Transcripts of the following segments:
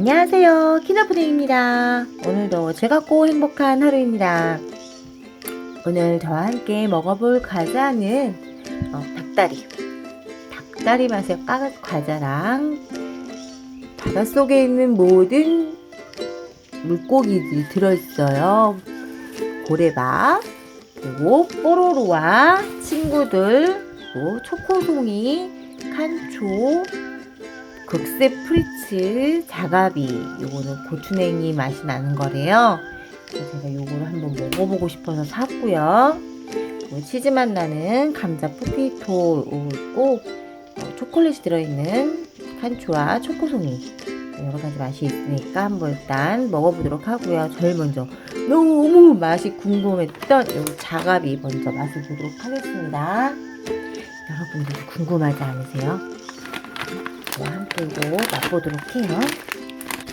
안녕하세요. 키나푸딩입니다. 오늘도 즐겁고 행복한 하루입니다. 오늘 저와 함께 먹어볼 과자는 어, 닭다리. 닭다리 맛의 까 과자랑 바닷속에 있는 모든 물고기들이 들어있어요. 고래밥, 그리고 뽀로로와 친구들, 그리고 초코송이, 칸초, 극세 프리츠 자가비 요거는 고추냉이 맛이 나는 거래요. 제가 요거를 한번 먹어보고 싶어서 샀고요. 그리고 치즈 맛 나는 감자 포테이토 있고 어, 초콜릿이 들어있는 칸초와 초코송이 여러 가지 맛이 있으니까 한번 일단 먹어보도록 하고요. 제일 먼저 너무 맛이 궁금했던 요 자가비 먼저 맛을 보도록 하겠습니다. 여러분들도 궁금하지 않으세요? 저와 함께 이거 맛보도록 해요.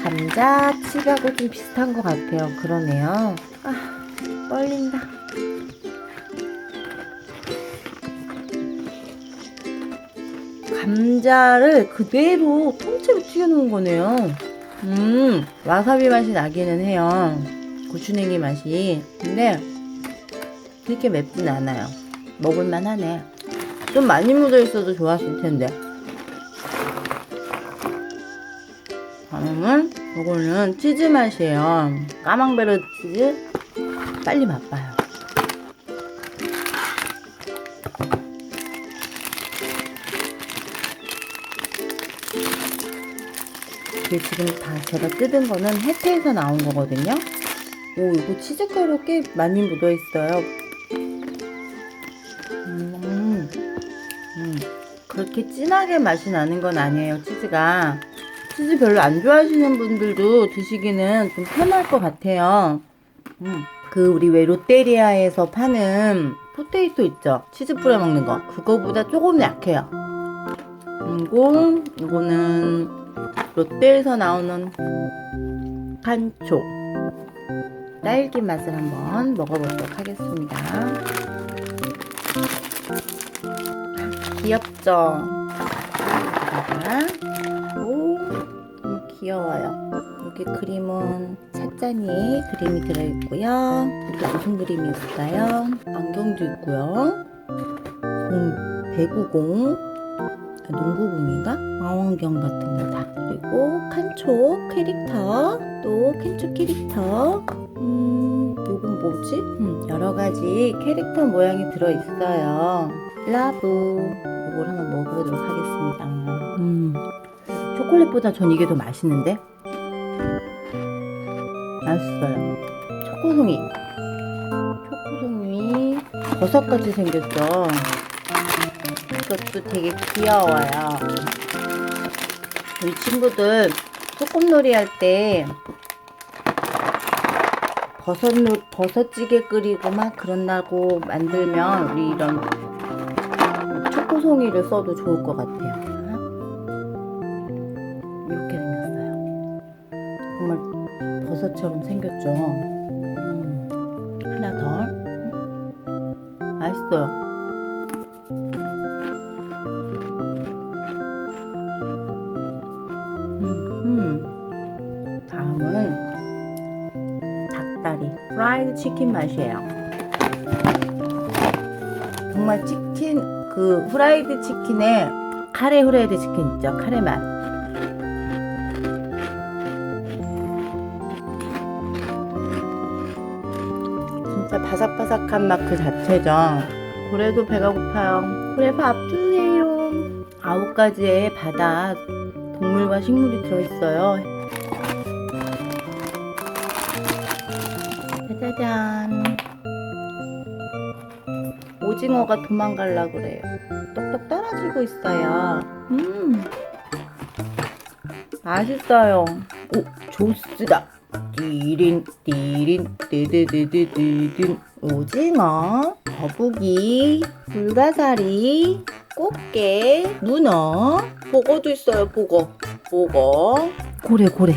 감자 칩하고 좀 비슷한 것 같아요. 그러네요. 아, 떨린다. 감자를 그대로 통째로 튀겨놓은 거네요. 음, 와사비 맛이 나기는 해요. 고추냉이 맛이. 근데 그렇게 맵진 않아요. 먹을만 하네. 좀 많이 묻어 있어도 좋았을 텐데. 다음은 이거는 치즈 맛이에요. 까망베르 치즈. 빨리 맛봐요. 이게 지금 다 제가 뜯은 거는 해태에서 나온 거거든요. 오, 이거 치즈가루 꽤 많이 묻어 있어요. 음, 음, 그렇게 진하게 맛이 나는 건 아니에요, 치즈가. 치즈 별로 안 좋아하시는 분들도 드시기는 좀 편할 것 같아요. 음, 그 우리 왜 롯데리아에서 파는 포테이토 있죠? 치즈 뿌려 먹는 거. 그거보다 조금 약해요. 그리고 이거는 롯데에서 나오는 칸초 딸기 맛을 한번 먹어보도록 하겠습니다. 귀엽죠? 귀여워요. 여기 그림은 찻잔이 그림이 들어있고요. 이게 무슨 그림이 있을까요? 안경도 있고요. 공, 배구공, 아, 농구공인가? 망원경 같은 거다. 그리고 칸초 캐릭터, 또 칸초 캐릭터. 음, 요건 뭐지? 음, 여러 가지 캐릭터 모양이 들어있어요. 라브. 이걸 한번 먹어보도록 하겠습니다. 음, 초콜릿보다 전 이게 더 맛있는데? 맛있어요. 초코송이. 초코송이 버섯같이 생겼죠? 이것도 되게 귀여워요. 우리 친구들 소꿉놀이 할 때 버섯놀 버섯찌개 끓이고 막 그런다고 만들면 우리 이런 초코송이를 써도 좋을 것 같아요. 버섯처럼 생겼죠. 음, 하나 더. 맛있어요. 음, 다음은 닭다리 프라이드 치킨 맛이에요. 정말 치킨 그 후라이드 치킨에 카레 후라이드 치킨 있죠? 카레 맛. 진짜 바삭바삭한 맛 그 자체죠. 그래도 배가 고파요. 그래 밥 주세요. 아홉 가지의 바다 동물과 식물이 들어있어요. 짜자잔. 오징어가 도망갈라 그래요. 똑똑 떨어지고 있어요. 음. 맛있어요. 오, 조스다. 띠린, 띠린, 띠디디디디딘. 오징어, 거북이, 불가사리, 꽃게, 문어, 보거도 있어요, 보거. 보거. 고래, 고래.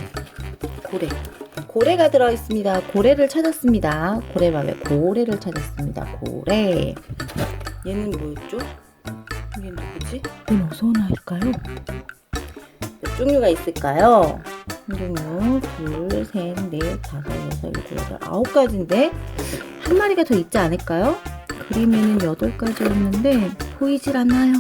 고래. 고래가 들어있습니다. 고래를 찾았습니다. 고래밥에 고래를 찾았습니다. 고래. 얘는 뭐였죠? 얘는 누구지? 얘는 어서 오나일까요? 몇 종류가 있을까요? 생존류 둘, 셋, 넷, 다섯, 여섯, 일곱, 여덟, 아홉 가지인데 한 마리가 더 있지 않을까요? 그림에는 여덟 가지였는데 보이질 않아요.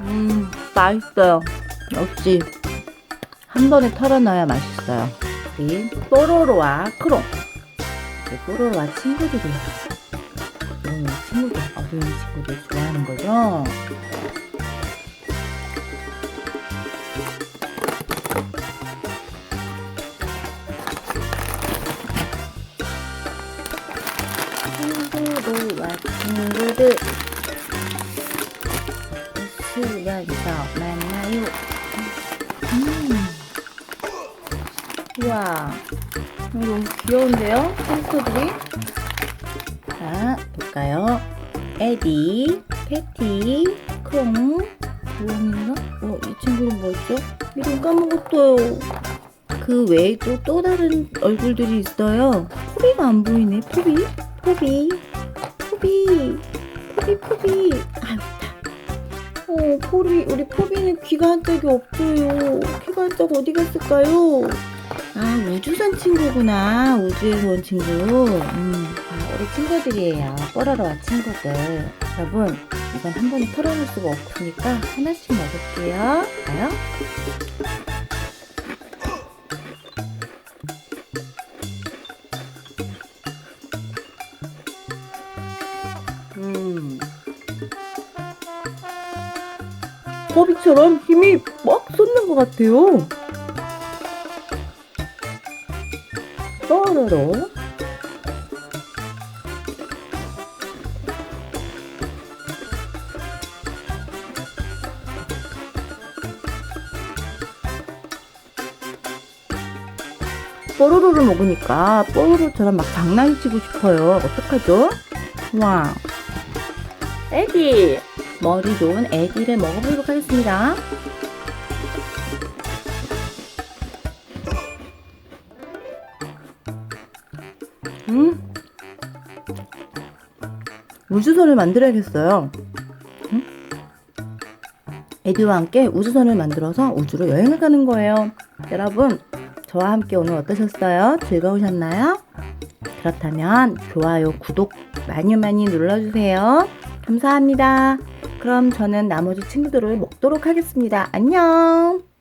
음, 맛있어요. 역시 한 번에 털어놔야 맛있어요. 이 뽀로로와 크롱. 이 뽀로로와 친구들이에요. 이런 친구들, 어린 친구들 좋아하는 거죠? 친구들과 친구들 웃으면서 만나요. 우와, 너무 귀여운데요? 햄스터들이? 자, 볼까요? 에디, 패티, 크롱, 부엉인가? 어, 이 친구는 뭐였죠? 이름 까먹었어요. 그 외에도 또 다른 얼굴들이 있어요. 포비가 안 보이네, 포비? 포비, 포비, 포비, 포비. 아유, 어, 포비, 우리 포비는 귀가 한 짝이 없어요. 귀가 한 짝 어디 갔을까요? 아, 우주선 친구구나. 우주에서 온 친구. 음, 아, 우리 친구들이에요. 뽀로로와 친구들. 여러분, 이건 한 번에 털어놓을 수가 없으니까 하나씩 먹을게요. 봐요. 음. 호비처럼 힘이 막 솟는 것 같아요. 뽀로로. 뽀로로를 먹으니까 뽀로로처럼 막 장난치고 싶어요. 어떡하죠? 와. 애기. 머리 좋은 애기를 먹어보도록 하겠습니다. 음. 우주선을 만들어야겠어요. 음? 에디와 함께 우주선을 만들어서 우주로 여행을 가는 거예요. 여러분, 저와 함께 오늘 어떠셨어요? 즐거우셨나요? 그렇다면 좋아요, 구독 많이 많이 눌러주세요. 감사합니다. 그럼 저는 나머지 친구들을 먹도록 하겠습니다. 안녕!